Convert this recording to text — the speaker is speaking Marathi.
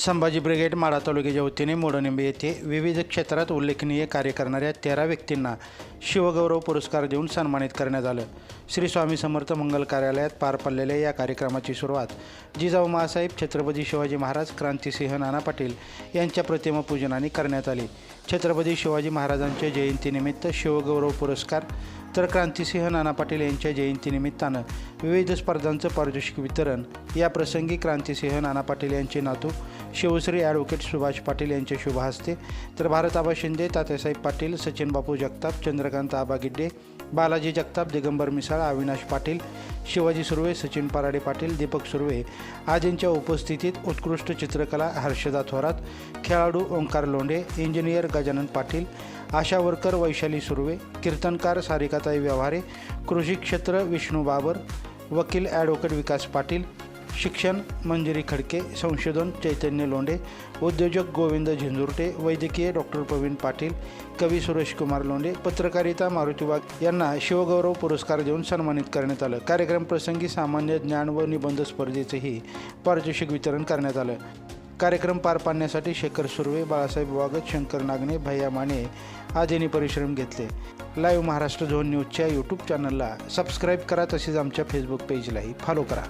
संभाजी ब्रिगेड माढा तालुक्याच्या वतीने मोडनिंबे येथे विविध क्षेत्रात उल्लेखनीय कार्य करणाऱ्या तेरा व्यक्तींना शिवगौरव पुरस्कार देऊन सन्मानित करण्यात आलं. श्री स्वामी समर्थ मंगल कार्यालयात पार पडलेल्या या कार्यक्रमाची सुरुवात जिजाऊ महासाहेब छत्रपती शिवाजी महाराज क्रांतिसिंह नाना पाटील यांच्या प्रतिमा पूजनाने करण्यात आली. छत्रपती शिवाजी महाराजांच्या जयंतीनिमित्त शिवगौरव पुरस्कार तर क्रांतिसिंह नाना पाटील यांच्या जयंतीनिमित्तानं विविध स्पर्धांचं पारितोषिक वितरण. या प्रसंगी क्रांतिसिंह नाना पाटील यांचे नातू शिवश्री ॲडव्होकेट सुभाष पाटील यांच्या शुभ हस्ते तर भारत आबा शिंदे तात्यासाहेब पाटील सचिन बापू जगताप चंद्रकांत आबा गिड्डे बालाजी जगताप दिगंबर मिसाळ अविनाश पाटील शिवाजी सुर्वे सचिन पराडे पाटील दीपक सुर्वे आदींच्या उपस्थितीत उत्कृष्ट चित्रकला हर्षदा थोरात खेळाडू ओंकार लोंढे इंजिनियर गजानन पाटील आशा वर्कर वैशाली सुर्वे कीर्तनकार सारिकाताई व्यवहारे कृषी क्षेत्र विष्णू बाबर वकील ॲडव्होकेट विकास पाटील शिक्षण मंजिरी खडके संशोधन चैतन्य लोंढे उद्योजक गोविंद झिंजुर्टे वैद्यकीय डॉक्टर प्रवीण पाटील कवी सुरेश कुमार लोंढे पत्रकारिता मारुती वाघ यांना शिवगौरव पुरस्कार देऊन सन्मानित करण्यात आलं. कार्यक्रम प्रसंगी सामान्य ज्ञान व निबंध स्पर्धेचेही पारितोषिक वितरण करण्यात आलं. कार्यक्रम पार पाडण्यासाठी शेखर सुर्वे बाळासाहेब वागत शंकर नागणे भैया माने आदींनी परिश्रम घेतले. लाईव्ह महाराष्ट्र झोन न्यूजच्या यूट्यूब चॅनलला सबस्क्राईब करा तसेच आमच्या फेसबुक पेजलाही फॉलो करा.